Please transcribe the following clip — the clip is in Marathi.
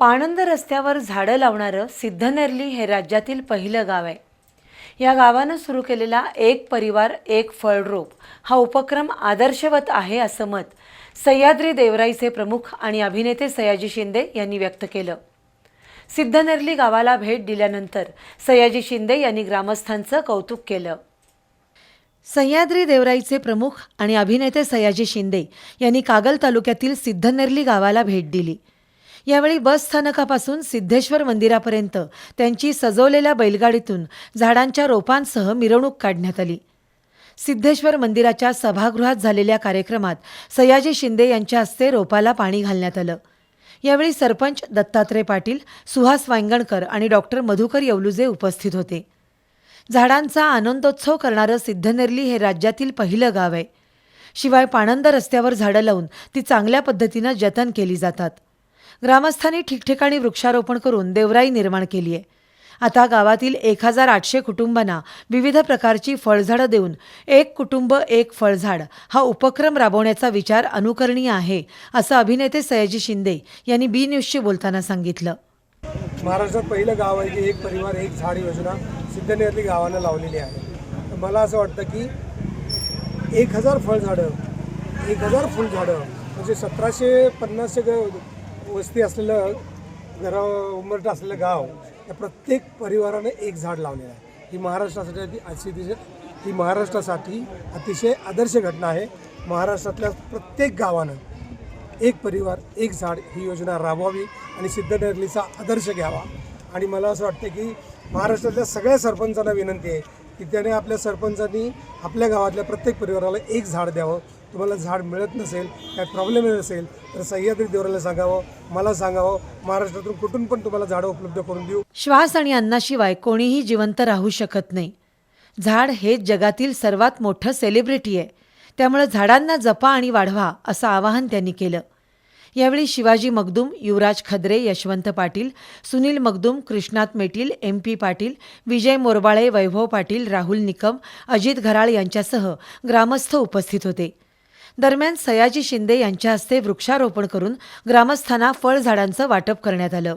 पाणंद रस्त्यावर झाडं लावणारं सिद्धनेरली हे राज्यातील पहिलं गाव आहे. या गावानं सुरू केलेला एक परिवार एक फळरोप हा उपक्रम आदर्शवत आहे असं मत सह्याद्री देवराईचे प्रमुख आणि अभिनेते सयाजी शिंदे यांनी व्यक्त केलं. सिद्धनेरली गावाला भेट दिल्यानंतर सयाजी शिंदे यांनी ग्रामस्थांचं कौतुक केलं. सह्याद्री देवराईचे प्रमुख आणि अभिनेते सयाजी शिंदे यांनी कागल तालुक्यातील सिद्धनेरली गावाला भेट दिली. यावेळी बस स्थानकापासून सिद्धेश्वर मंदिरापर्यंत त्यांची सजवलेल्या बैलगाडीतून झाडांच्या रोपांसह मिरवणूक काढण्यात आली. सिद्धेश्वर मंदिराच्या सभागृहात झालेल्या कार्यक्रमात सयाजी शिंदे यांच्या हस्ते रोपाला पाणी घालण्यात आलं. यावेळी सरपंच दत्तात्रय पाटील सुहास वांगणकर आणि डॉक्टर मधुकर येवलुजे उपस्थित होते. झाडांचा आनंदोत्सव करणारं सिद्धनेरली हे राज्यातील पहिलं गाव आहे. शिवाय पाणंद रस्त्यावर झाडं लावून ती चांगल्या पद्धतीनं जतन केली जातात. ग्रामस्थांनी ठिकठिकाणी वृक्षारोपण करून देवराई निर्माण केली आहे. आता गावातील एक हजार आठशे कुटुंबांना विविध प्रकारची फळझाडं देऊन एक कुटुंब एक फळझाड हा उपक्रम राबवण्याचा विचार अनुकरणीय आहे असं अभिनेते सयाजी शिंदे यांनी बी न्यूजशी बोलताना सांगितलं. महाराष्ट्रात पहिलं गाव आहे की एक परिवार एक झाड योजना सिद्धनेरली गावानं लावलेली आहे. मला असं वाटतं की एक हजार फळझाडं एक हजार फुलझाडं म्हणजे सतराशे पन्नासशे वस्ती असलेलं घरा उमरट असलेलं गाव या प्रत्येक परिवाराने एक झाड लावलेलं आहे. ही महाराष्ट्रासाठी अति- अतिशय ही महाराष्ट्रासाठी अतिशय आदर्श घटना आहे. महाराष्ट्रातल्या प्रत्येक गावानं एक परिवार एक झाड ही योजना राबवावी आणि सिद्धनेरलीचा आदर्श घ्यावा. आणि मला असं वाटतं की महाराष्ट्रातल्या सगळ्या सरपंचांना विनंती आहे की त्याने आपल्या सरपंचांनी आपल्या गावातल्या प्रत्येक परिवाराला एक झाड द्यावं. तुम्हाला झाड मिळत नसेल काय प्रॉब्लेम नसेल तर सह्याद्री देवराला सांगावं मला सांगावं महाराष्ट्रातून कुठून पण तुम्हाला झाडं उपलब्ध करून देऊ. श्वास आणि अन्नाशिवाय कोणीही जिवंत राहू शकत नाही. झाड हे जगातील सर्वात मोठं सेलिब्रिटी आहे. त्यामुळे झाडांना जपा आणि वाढवा असं आवाहन त्यांनी केलं. यावेळी शिवाजी मगदूम युवराज खद्रे यशवंत पाटील सुनील मगदूम कृष्णात मेटील एम पी पाटील विजय मोरबाळे वैभव पाटील राहुल निकम अजित घराळ यांच्यासह ग्रामस्थ उपस्थित होते. दरम्यान सयाजी शिंदे यांच्या हस्ते वृक्षारोपण करून ग्रामस्थांना फळझाडांचं वाटप करण्यात आलं.